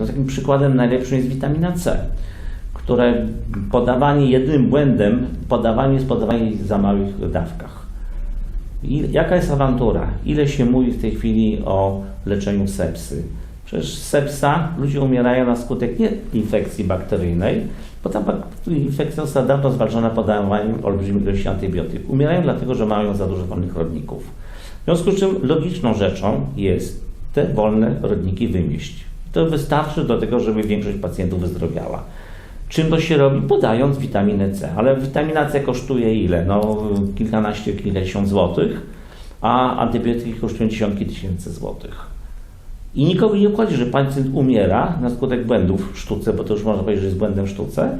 No, takim przykładem najlepszym jest witamina C, które podawanie jednym błędem, podawanie jest podawanie w za małych dawkach. I jaka jest awantura? Ile się mówi w tej chwili o leczeniu sepsy? Przecież sepsa, ludzie umierają na skutek nie infekcji bakteryjnej, bo ta infekcja została dawno zwalczona podawaniem olbrzymiej ilości antybiotyków. Umierają dlatego, że mają za dużo wolnych rodników. W związku z czym logiczną rzeczą jest te wolne rodniki wymieść. To wystarczy do tego, żeby większość pacjentów wyzdrowiała. Czym to się robi? Podając witaminę C. Ale witamina C kosztuje ile? No kilkanaście, kilkadziesiąt złotych, a antybiotyki kosztują dziesiątki tysięcy złotych. I nikogo nie obchodzi, że pacjent umiera na skutek błędów w sztuce, bo to już można powiedzieć, że jest błędem w sztuce.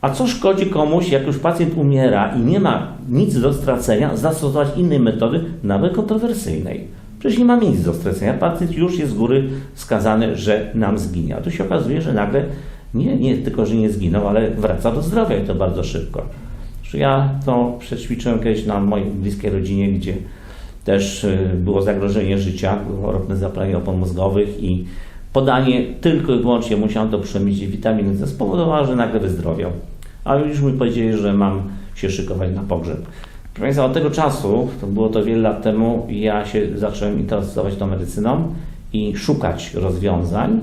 A co szkodzi komuś, jak już pacjent umiera i nie ma nic do stracenia, zastosować innej metody, nawet kontrowersyjnej. Przecież nie ma nic do stracenia. Pacjent już jest z góry skazany, że nam zginie. A tu się okazuje, że nagle nie, nie tylko, że nie zginął, ale wraca do zdrowia i to bardzo szybko. Ja to przećwiczyłem kiedyś na mojej bliskiej rodzinie, gdzie też y, było zagrożenie życia, było ropne zapalenie opon mózgowych i podanie tylko i wyłącznie musiałem to przemycić witaminy C spowodowało, że nagle wyzdrowiał. Ale już mi powiedzieli, że mam się szykować na pogrzeb. Proszę Państwa, od tego czasu, to było to wiele lat temu, ja się zacząłem interesować tą medycyną i szukać rozwiązań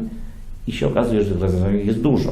i się okazuje, że tych rozwiązań jest dużo.